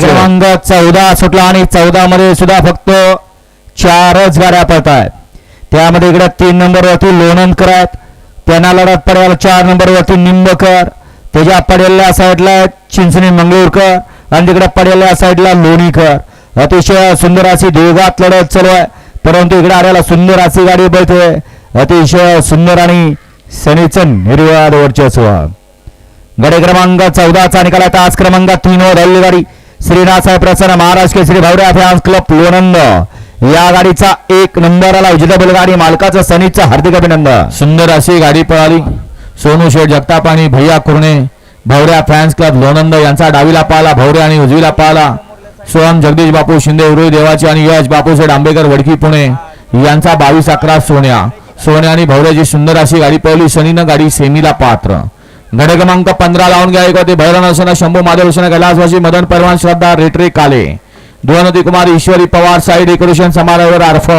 गाडी क्रमांक चौदा सुटला आणि चौदा मध्ये सुद्धा फक्त चारच गाड्या पळत आहेत त्यामध्ये इकडे तीन नंबर वरती लोणंदकर आहेत. त्यांना लढत पडेल चार नंबर वरती निंबकर. त्याच्या पडेल्या साईडला चिंचणी मंगळूरकर आणि तिकडे पडेल्या साईडला लोणीकर. अतिशय सुंदर अशी देवगात लढत चालू आहे. परंतु इकडे आल्याला सुंदर अशी गाडी पळते अतिशय सुंदर आणि सनीचं निर्वाद वर्चस्व. गडे क्रमांक चौदाचा निकाल आहे. तास क्रमांक तीन वर गाडी. श्रीनाथसाहेब प्रसन्न महाराष्ट्र केसरी भावरे फॅन्स क्लब लोणंद. या गाडीचा एक नंबर आला विजेता गाडी मालकाचं सनीचं हार्दिक अभिनंदन. सुंदर अशी गाडी पळाली. सोनू शेठ जगताप आणि भैया कुरणे भवऱ्या फॅन्स क्लब लोणंद यांचा डावीला पाला भवऱ्या आणि उजवीला पाला. सोहम जगदीश बापू शिंदे उरुई देवाची आणि यश बापूसेठ आंबेकर वडकी पुणे. यांचा बावीस अकरा सोन्या. सोन्या आणि भवऱ्याची सुंदर अशी गाडी पळली. शनीनं गाडी सेमीला पात्र. गड क्रमांक पंधरा लावून घ्या. एक होती भैरव नरसना शंभू माधव हुसेन कैलासवासी मदन परवान श्रद्धा रेटरी काले. दोनती कुमार ईश्वरी पवार साई डेकोरेशन समारोह अर्फ